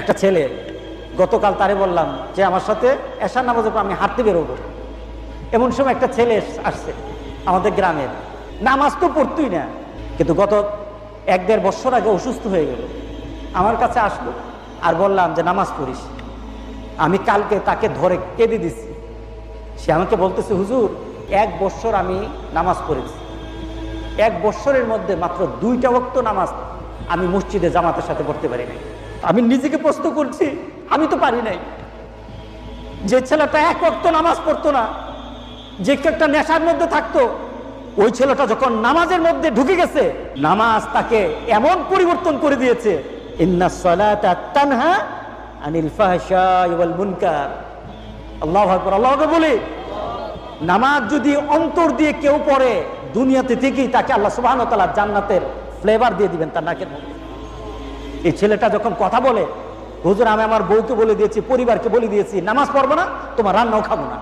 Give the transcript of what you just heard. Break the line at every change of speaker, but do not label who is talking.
একটা ছেলে, গতকাল তারে বললাম যে, আমার সাথে এশার নামাজের পর আমি হাঁটতে বেরোবো। এমন সময় একটা ছেলে আসছে আমাদের গ্রামের। নামাজ তো পড়তই না, কিন্তু গত এক দেড় বছর আগে অসুস্থ হয়ে গেল। আমার কাছে আসলো আর বললাম যে, নামাজ পড়িস। আমি কালকে তাকে ধরে কেঁদে দিছি। সে আমাকে বলতেছে, হুজুর, এক বছর আমি নামাজ পড়েছি। এক বছরের মধ্যে মাত্র দুইটা বক্ত নামাজ আমি মসজিদে জামাতের সাথে পড়তে পারি নাই। আমি নিজেকে প্রশ্ন করছি, আমি তো পারি নাই। যে ছেলেটা এক ওয়াক্ত নামাজ পড়তো না, যে একটা নেশার মধ্যে থাকতো, ওই ছেলেটা যখন নামাজের মধ্যে ঢুকে গেছে, নামাজ তাকে এমন পরিবর্তন করে দিয়েছে বলি, নামাজ যদি অন্তর দিয়ে কেউ পড়ে, দুনিয়াতে থেকেই তাকে আল্লাহ তাআলা জান্নাতের ফ্লেভার দিয়ে দিবেন তার নাকের মধ্যে। এই ছেলেটা যখন কথা বলে, হুজুর, আমি আমার বউকে বলে দিয়েছি, পরিবারকে বলে দিয়েছি, নামাজ পড়ব না, তোমার রান্নাও খাব না।